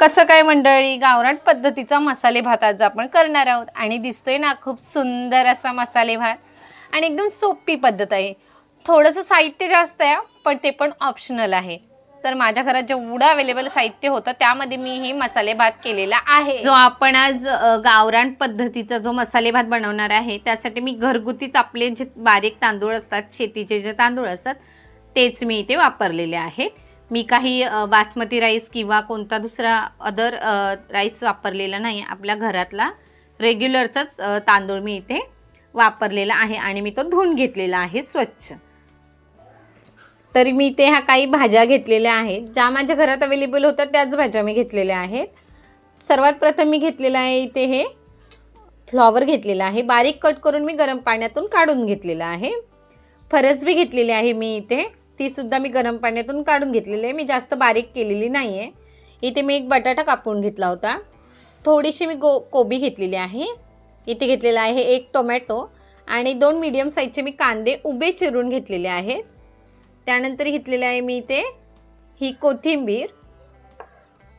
कसं काय मंडळी? गावराट पद्धतीचा मसाले भात आज आपण करणार आहोत. आणि दिसतोय ना खूप सुंदर असा मसाले भात. आणि एकदम सोपी पद्धत आहे. थोडंसं साहित्य जास्त आहे पण ते पण ऑप्शनल आहे. तर माझ्या घरात जेवढं अवेलेबल साहित्य होतं त्यामध्ये मी हे मसाले भात केलेला आहे. जो आपण आज गावरान पद्धतीचा जो मसाले भात बनवणार आहे त्यासाठी मी घरगुतीच आपले जे बारीक तांदूळ असतात शेतीचे जे तांदूळ असतात तेच मी इथे वापरलेले आहेत. मी काही बासमती राईस किंवा कोणता दुसरा अदर राईस वापरलेला नाही आपल्या घरातला रेग्युलरचाच तांदूळ मी इथे वापरलेला आहे आणि मी तो धुवून घेतलेला आहे स्वच्छ. तरी मी इथे ह्या काही भाज्या घेतलेल्या आहेत. ज्या माझ्या घरात अवेलेबल होत्या त्याच भाज्या मी घेतलेल्या आहेत. सर्वात प्रथम मी घेतलेलं आहे इथे हे फ्लॉवर घेतलेलं आहे. बारीक कट करून मी गरम पाण्यातून काढून घेतलेलं आहे. फरसबी घेतलेली आहे मी इथे. तीसुद्धा मी गरम पाण्यातून काढून घेतलेली आहे. मी जास्त बारीक केलेली नाही आहे इथे मी एक बटाटा कापून घेतला होता. थोडीशी मी गो कोबी घेतलेली आहे. इथे घेतलेला आहे एक टोमॅटो आणि दोन मीडियम साईजचे मी कांदे उभे चिरून घेतलेले आहेत. त्यानंतर घेतलेलं आहे मी इथे ही कोथिंबीर.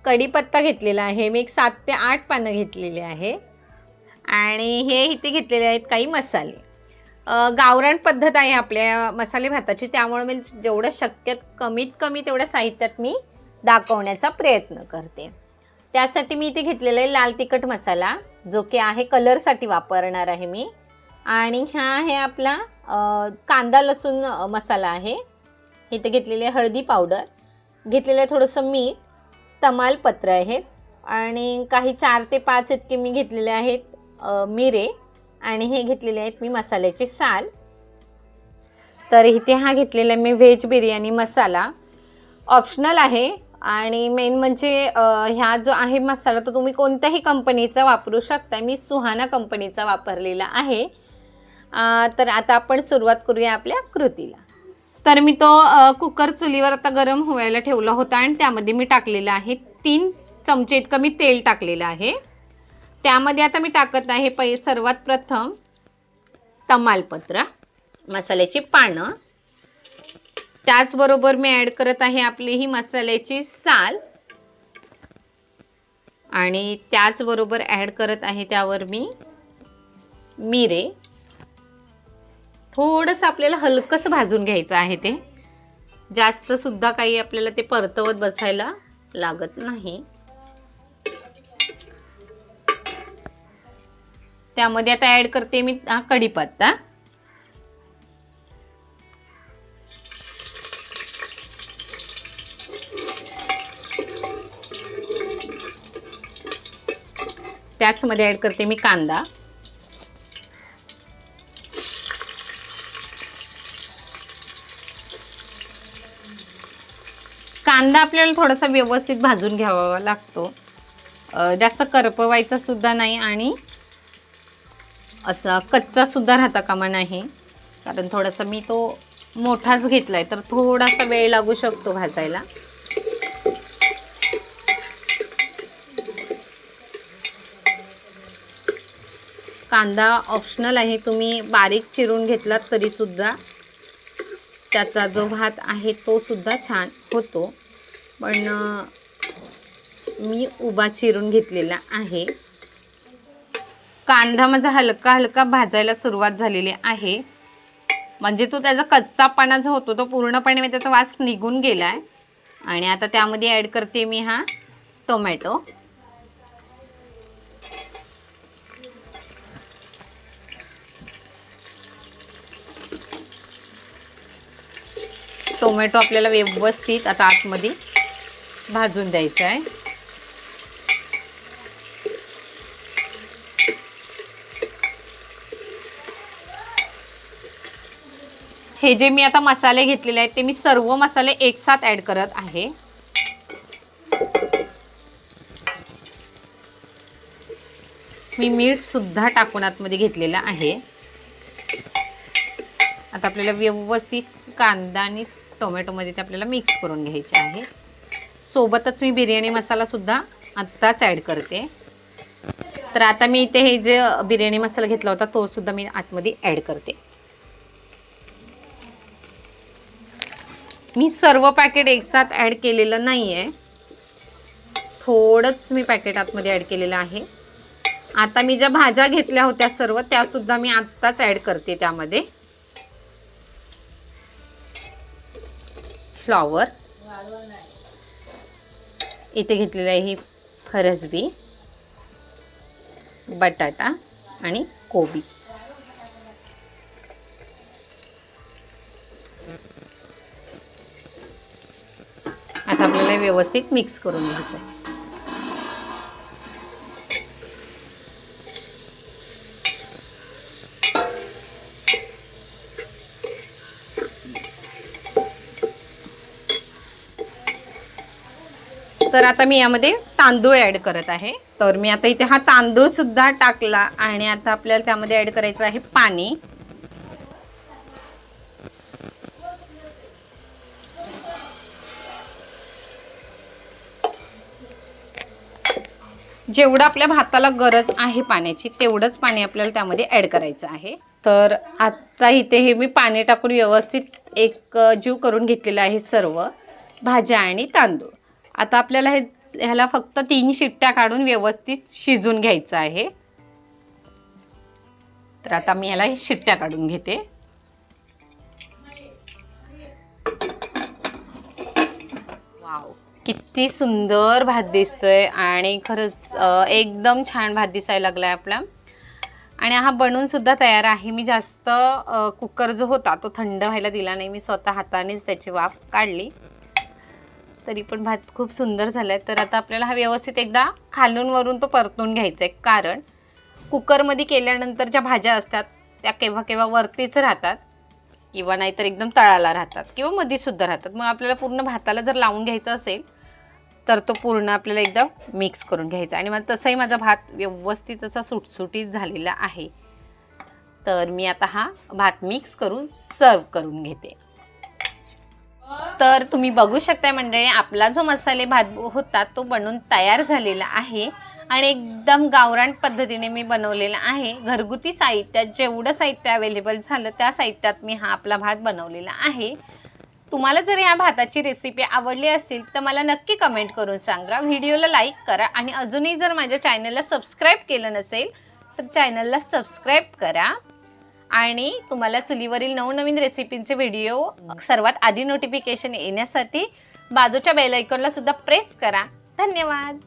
कढीपत्ता घेतलेला आहे. मी एक सात ते आठ पानं घेतलेली आहे. आणि हे इथे घेतलेले आहेत काही मसाले. गावरान पद्धत आहे आपल्या मसाले भाताची. त्यामुळे मी जेवढं शक्य कमीत कमी तेवढ्या साहित्यात मी दाखवण्याचा प्रयत्न करते. त्यासाठी मी इथे घेतलेला आहे लाल तिखट मसाला जो की आहे कलरसाठी वापरणार आहे मी. आणि हा आहे आपला कांदा लसूण मसाला आहे. इथे घेतलेले हळदी पावडर. घेतलेलं आहे थोडंसं मीठ तमालपत्र आहे आणि काही चार ते पाच इतके मी घेतलेले आहेत मिरे आणि हे घेतलेले आहेत मी मसाल्याचे साल. तर इथे हा घेतलेला आहे मी व्हेज बिर्याणी मसाला. ऑप्शनल आहे आणि मेन म्हणजे ह्या जो आहे मसाला तो तुम्ही कोणत्याही कंपनीचा वापरू शकता मी सुहाना कंपनीचा वापरलेला आहे. तर आता आपण सुरुवात करूया आपल्या कृतीला. तर मी तो कुकर चुलीवर आता गरम व्हायला ठेवला होता आणि त्यामध्ये मी टाकलेलं आहे तीन चमचे इतकं मी तेल टाकलेलं आहे. त्यामध्ये आता मी टाकत आहे पै सर्वात प्रथम तमालपत्र मसाल्याची पानं. त्याचबरोबर मी ॲड करत आहे आपली ही मसाल्याची साल. आणि त्याचबरोबर ॲड करत आहे त्यावर मी मिरे. थोडंसं आपल्याला हलकंसं भाजून घ्यायचं आहे ते. जास्तसुद्धा काही आपल्याला ते परतवत बसायला लागत नाही. त्यामध्ये आता ॲड करते मी हा कढीपत्ता. त्याचमध्ये ॲड करते मी कांदा. कांदा आपल्याला थोडासा व्यवस्थित भाजून घ्यावा लागतो. जास्त करपवायचा सुद्धा नाही आणि असा कच्चा सुद्धा राहता कामा नाही. कारण थोडासा मी तो मोठाच घेतला आहे तर थोडासा वेळ लागू शकतो भाजायला. कांदा ऑप्शनल आहे तुम्ही बारीक चिरून घेतलात तरीसुद्धा त्याचा जो भात आहे तो सुद्धा छान होतो. पण मी उभा चिरून घेतलेला आहे. कांदा माझा हलका हलका भाजायला सुरुवात झालेली आहे. म्हणजे तो त्याचा कच्चापणा जो होतो तो पूर्णपणे मी त्याचा वास निघून गेला आहे आणि आता त्यामध्ये ॲड करते मी हा टोमॅटो टोमॅटो आपल्याला व्यवस्थित आता आतमध्ये भाजून द्यायचं आहे हे जे मी आता मसाले घेतलेले आहेत ते मी सर्व मसाले एकसाथ ॲड करत आहे. मी मीठसुद्धा टाकून आतमध्ये घेतलेलं आहे. आता आपल्याला व्यवस्थित कांदा आणि टोमॅटोमध्ये ते आपल्याला मिक्स करून घ्यायचे आहे. सोबतच मी बिर्याणी मसालासुद्धा आत्ताच ॲड करते. तर आता मी इथे हे जे बिर्याणी मसाला घेतला होता तो सुद्धा मी आतमध्ये ॲड करते. मी सर्व पॅकेट एकसाथ ॲड केलेलं नाही आहे थोडंच मी पॅकेट आतमध्ये ॲड केलेलं आहे. आता मी ज्या भाज्या घेतल्या होत्या सर्व त्यासुद्धा मी आत्ताच ॲड करते त्यामध्ये. फ्लॉवर. इथे घेतलेलं आहे ही फरसबी बटाटा आणि कोबी. आता आपल्याला व्यवस्थित मिक्स करून घ्यायचं आहे. तर आता मी यामध्ये तांदूळ ॲड करत आहे. तर मी आता इथे हा तांदूळ सुद्धा टाकला आणि आता आपल्याला त्यामध्ये ॲड करायचं आहे पाणी. जेवढं आपल्या भाताला गरज आहे पाण्याची तेवढंच पाणी आपल्याला त्यामध्ये ॲड करायचं आहे. तर आत्ता इथे हे मी पाणी टाकून व्यवस्थित एक जीव करून घेतलेलं आहे सर्व भाज्या आणि तांदूळ. आता आपल्याला हे ह्याला फक्त तीन शिट्ट्या काढून व्यवस्थित शिजून घ्यायचं आहे. तर आता मी ह्याला शिट्ट्या काढून घेते. वाव किती सुंदर भात दिसतोय आणि खरंच एकदम छान भात दिसायला लागलाय आपला. आणि हा बनून सुद्धा तयार आहे. मी जास्त कुकर जो होता तो थंड व्हायला दिला नाही. मी स्वतः हातानेच त्याची वाफ काढली. तरी पण भात खूप सुंदर झाला आहे तर आता आपल्याला हा व्यवस्थित एकदा खालून वरून तो परतून घ्यायचा आहे कारण कुकरमध्ये केल्यानंतर ज्या भाज्या असतात त्या केव्हा केव्हा वरतीच राहतात किंवा नाहीतर एकदम तळाला राहतात किंवा मधीसुद्धा राहतात. मग आपल्याला पूर्ण भाताला जर लावून घ्यायचं असेल तर तो पूर्ण आपल्याला एकदम मिक्स करून घ्यायचा. आणि मग तसाही माझा भात व्यवस्थित असा सुटसुटीत झालेला आहे. तर मी आता हा भात मिक्स करून सर्व करून घेते. तर तुम्ही बघू शकताय मंडळी आपला जो मसाले भात होता तो बनवून तयार झालेला आहे. आणि एकदम गावरान पद्धतीने मी बनवलेला आहे. घरगुती साहित्यात जेवढं साहित्य अवेलेबल झालं त्या साहित्यात मी हा आपला भात बनवलेला आहे. तुम्हाला जर या भाताची रेसिपी आवडली असेल तर मला नक्की कमेंट करून सांगा. व्हिडिओला लाईक करा आणि अजूनही जर माझ्या चॅनलला सबस्क्राईब केलं नसेल तर चॅनलला सबस्क्राईब करा. आणि तुम्हाला चुलीवरील नवनवीन रेसिपींचे व्हिडिओ सर्वात आधी नोटिफिकेशन येण्यासाठी बाजूच्या बेल आयकॉनला सुद्धा प्रेस करा. धन्यवाद!